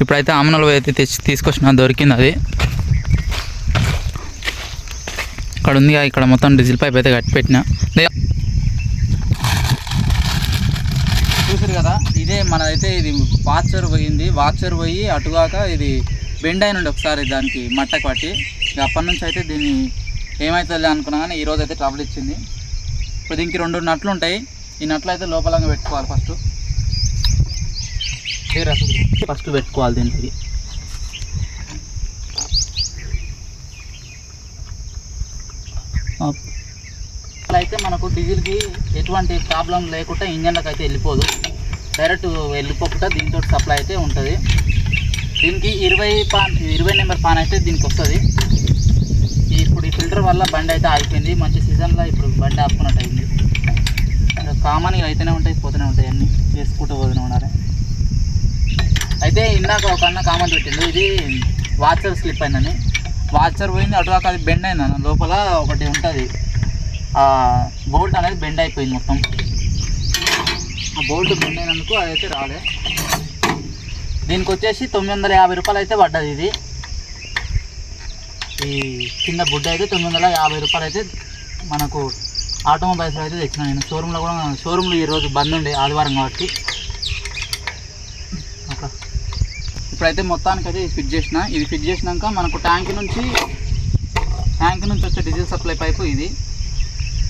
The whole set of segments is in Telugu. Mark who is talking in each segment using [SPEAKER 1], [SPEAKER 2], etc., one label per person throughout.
[SPEAKER 1] ఇప్పుడైతే ఆమనలు అయితే తెచ్చి తీసుకొచ్చిన దొరికింది అది. ఇక్కడ ఉంది ఇక్కడ మొత్తం డీజిల్ పైప్ అయితే కట్టి పెట్టిన. చూసారు కదా ఇదే మనదైతే ఇది వాచర్ పోయింది. వాచర్ పోయి అటుగాక ఇది బెండ్ అయిన ఉండే ఒకసారి దానికి మట్టకు పట్టి. ఇక అప్పటి నుంచి అయితే దీన్ని ఏమవుతుంది అనుకున్నా కానీ ఈరోజు అయితే ట్రబుల్ ఇచ్చింది. ఇప్పుడు దీనికి రెండు నట్లు ఉంటాయి. ఈ నట్లు అయితే లోపలంగా పెట్టుకోవాలి ఫస్ట్. ఫస్ట్ పెట్టుకోవాలి దీనికి. అయితే మనకు డీజిల్కి ఎటువంటి ప్రాబ్లం లేకుండా ఇంజన్లకు అయితే వెళ్ళిపోదు. డైరెక్ట్ వెళ్ళిపోకుండా దీంతో సప్లై అయితే ఉంటుంది. దీనికి ఇరవై పాన్ ఇరవై నెంబర్ పాన్ అయితే దీనికి వస్తుంది. ఇప్పుడు ఈ ఫిల్టర్ వల్ల బండి అయితే ఆగిపోయింది. మంచి సీజన్లో ఇప్పుడు బండి ఆపుకున్నట్టు అయింది. కామన్గా అయితేనే ఉంటాయి పోతూనే ఉంటాయి అన్నీ. చేసుకుంటూ పోతూనే ఉండాలి. అయితే ఇందాక ఒక అన్న కామెంట్ పెట్టింది. ఇది వాచర్ స్లిప్ అయిందని. వాచర్ పోయింది అటుదాకా అది బెండ్ అయింది అన్న. లోపల ఒకటి ఉంటుంది. ఆ బోల్ట్ అనేది బెండ్ అయిపోయింది మొత్తం. ఆ బోల్ట్ బెండ్ అయినందుకు అదైతే రాలే. దీనికి వచ్చేసి తొమ్మిది వందల యాభై రూపాయలు అయితే పడ్డది ఇది. ఈ కింద బుడ్డ అయితే తొమ్మిది వందల యాభై రూపాయలు అయితే మనకు ఆటోమొబైల్స్లో అయితే తెచ్చిన నేను. షోరూంలో కూడా షోరూంలో ఈరోజు బంద్ ఉండే ఆదివారం కాబట్టి ఒక ఇప్పుడైతే మొత్తానికి అయితే ఇది ఫిట్ చేసిన. ఇది ఫిట్ చేసినాక మనకు ట్యాంక్ నుంచి ట్యాంక్ నుంచి వచ్చే డీజిల్ సప్లై పైపు ఇది.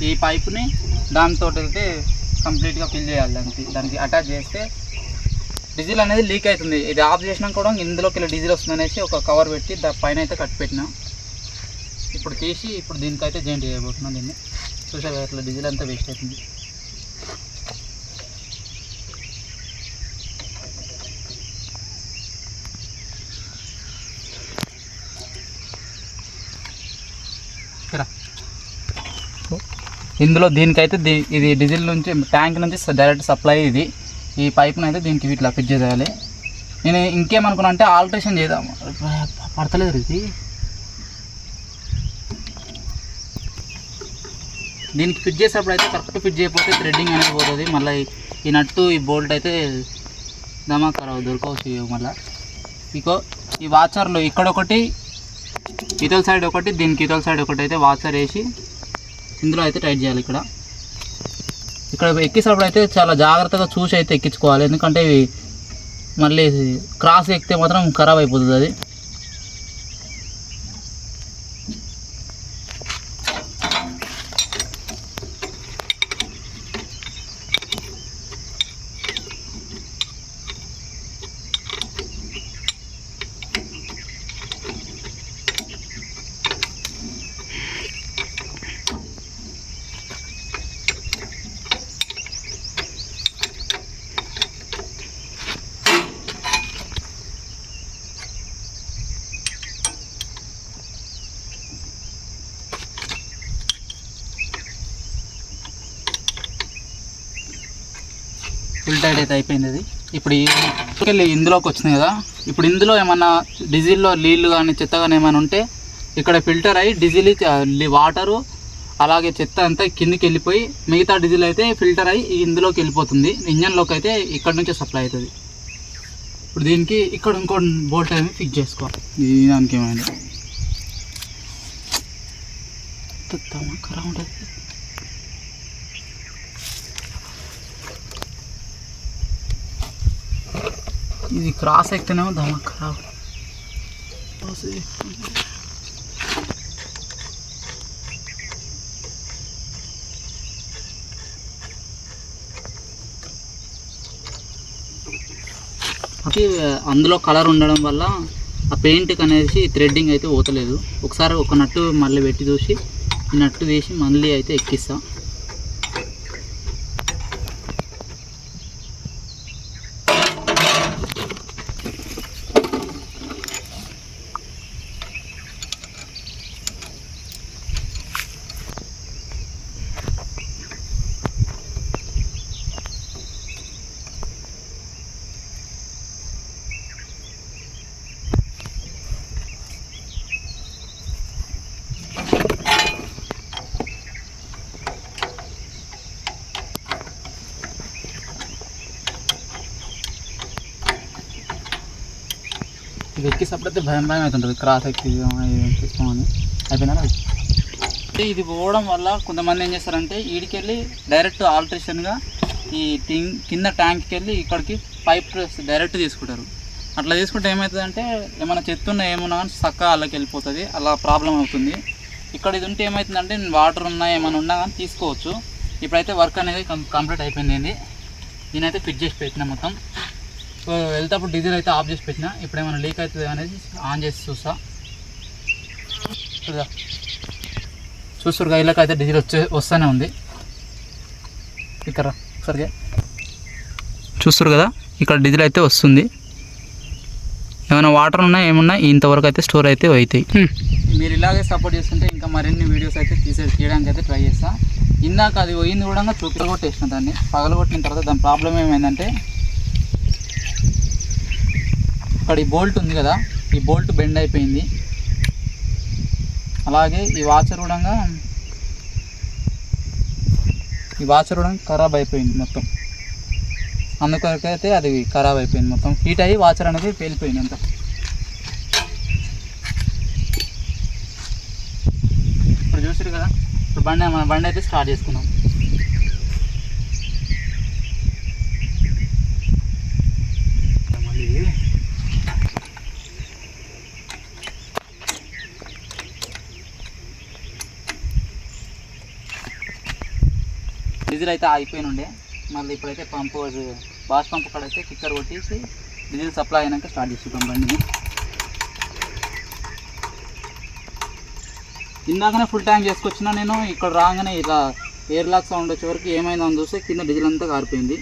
[SPEAKER 1] ఈ పైపుని దానితో అయితే కంప్లీట్గా ఫిల్ చేయాలి దానికి. దానికి అటాచ్ చేస్తే డీజిల్ అనేది లీక్ అవుతుంది. ఇది ఆఫ్ చేసినాక కూడా ఇందులోకి ఇలా డీజిల్ వస్తుంది అనేసి ఒక కవర్ పెట్టి దాని పైన అయితే కట్ పెట్టిన. ఇప్పుడు తీసి ఇప్పుడు దీనికైతే జాయింట్ చేయబోతున్నాం దీన్ని. చూసారు అట్లా డీజిల్ అంతా వేస్ట్ అవుతుంది. ఇందులో దీనికైతే దీ ఇది డీజిల్ నుంచి ట్యాంక్ నుంచి డైరెక్ట్ సప్లై ఇది. ఈ పైప్ని అయితే దీనికి ఇట్లా ఫిట్ చేయాలి నేను ఇంకేమనుకున్నా అంటే ఆల్ట్రేషన్ చేద్దాం. పడతలేదు ఇది. దీనికి ఫిట్ చేసేటప్పుడు అయితే కరెక్ట్ ఫిట్ చేయకపోతే థ్రెడ్డింగ్ అనేది పోతుంది. మళ్ళీ ఈ నట్టు ఈ బోల్ట్ అయితే దమాకర దొరకవచ్చు మళ్ళీ. ఇకో ఈ వాచర్లు ఇక్కడ ఒకటి ఇతల సైడ్ ఒకటి దీనికి ఇతల సైడ్ ఒకటి అయితే వాచర్ వేసి ఇందులో అయితే టైట్ చేయాలి ఇక్కడ. ఇక్కడ ఎక్కినప్పుడు అయితే చాలా జాగ్రత్తగా చూసి అయితే ఎక్కించుకోవాలి. ఎందుకంటే ఇవి మళ్ళీ క్రాస్ ఎక్కితే మాత్రం ఖరాబ్ అయిపోతుంది అది. ఫుల్ టైట్ అయితే అయిపోయింది అది ఇప్పుడు వెళ్ళి ఇందులోకి వచ్చింది కదా ఇప్పుడు ఇందులో ఏమన్నా డీజిల్లో నీళ్ళు కానీ చెత్త కానీ ఏమైనా ఉంటే ఇక్కడ ఫిల్టర్ అయ్యి డీజిల్ వాటరు అలాగే చెత్త అంతా కిందికి వెళ్ళిపోయి మిగతా డీజిల్ అయితే ఫిల్టర్ అయ్యి ఇందులోకి వెళ్ళిపోతుంది. ఇంజన్లోకి అయితే ఇక్కడ నుంచే సప్లై అవుతుంది. ఇప్పుడు దీనికి ఇక్కడ ఇంకో బోల్ట్ అనేది ఫిక్స్ చేసుకోవాలి దానికి ఏమైంది? ఉంటుంది ఇది క్రాస్ ఎక్కితేనేమో దమ ఖరాబ్. అందులో కలర్ ఉండడం వల్ల ఆ పెయింట్కి అనేసి థ్రెడ్డింగ్ అయితే పోతలేదు. ఒకసారి ఒక నట్టు మళ్ళీ పెట్టి చూసి ఈ నట్టు తీసి మళ్ళీ అయితే ఎక్కిస్తాను ఇది ఎక్కేసప్పుడైతే భయం భయం అవుతుంటుంది క్రాస్ ఎక్కి తీసుకోమని అంటే ఇది పోవడం వల్ల కొంతమంది ఏం చేస్తారంటే వీడికెళ్ళి డైరెక్ట్ ఆల్ట్రేషన్గా ఈ టింగ్ కింద ట్యాంక్కి వెళ్ళి ఇక్కడికి పైప్ డైరెక్ట్ తీసుకుంటారు. అట్లా తీసుకుంటే ఏమవుతుందంటే ఏమైనా చెత్తున్న ఏమున్నా కానీ చక్కగా వాళ్ళకి వెళ్ళిపోతుంది. అలా ప్రాబ్లం అవుతుంది. ఇక్కడ ఇది ఉంటే ఏమవుతుందంటే వాటర్ ఉన్నా ఏమైనా ఉన్నా కానీ తీసుకోవచ్చు. ఇప్పుడైతే వర్క్ అనేది కంప్లీట్ అయిపోయింది నేనైతే ఫిట్ చేసి పెట్టిన మొత్తం. సో వెళ్తేప్పుడు డీజిల్ అయితే ఆఫ్ చేసి పెట్టిన. ఇప్పుడు ఏమైనా లీక్ అవుతుంది అనేది ఆన్ చేసి చూస్తా. చూస్తారు గైలకు అయితే డీజిల్ వచ్చే వస్తూనే ఉంది. ఇక్కడ సరిగా చూస్తారు కదా ఇక్కడ డీజిల్ అయితే వస్తుంది. ఏమైనా వాటర్ ఉన్నా ఏమున్నా ఇంతవరకు అయితే స్టోర్ అయితే అవుతాయి మీరు ఇలాగే సపోర్ట్ చేస్తుంటే ఇంకా మరిన్ని వీడియోస్ అయితే తీసే తీయడానికి అయితే ట్రై చేస్తా. ఇందాక అది పోయింది కూడా చూపించగొట్టేసిన దాన్ని. పగలగొట్టిన తర్వాత దాని ప్రాబ్లం ఏమైందంటే ఇక్కడ ఈ బోల్ట్ ఉంది కదా ఈ బోల్ట్ బెండ్ అయిపోయింది. అలాగే ఈ వాచర్ కూడా ఈ వాచర్ కూడా ఖరాబ్ అయిపోయింది మొత్తం. అందుకొరకైతే అది ఖరాబ్ అయిపోయింది మొత్తం. హీట్ అయ్యి వాచర్ అనేది పేలిపోయింది అంత ఇప్పుడు చూసారు కదా ఇప్పుడు బండి మన బండి అయితే స్టార్ట్ చేసుకున్నాం. డీజిల్ అయితే ఆగిపోయిన ఉండే మళ్ళీ ఇప్పుడైతే పంపు బాస్ పంపు కాడైతే కిక్కర్ కొట్టేసి డీజిల్ సప్లై అయినాక స్టార్ట్ చేస్తున్నాం బండిని ఇందాకనే ఫుల్ ట్యాంక్ చేసుకొచ్చిన నేను ఇక్కడ రాగానే ఇలా ఎయిర్ లాక్ సౌండ్ వచ్చే వరకు ఏమైందో అని చూస్తే కింద డీజిల్ అంతా కారిపోయింది.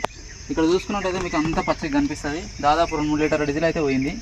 [SPEAKER 1] ఇక్కడ చూసుకున్నట్టయితే మీకు అంతా పచ్చగా కనిపిస్తుంది. దాదాపు రెండు మూడు లీటర్ డీజిల్ అయితే పోయింది.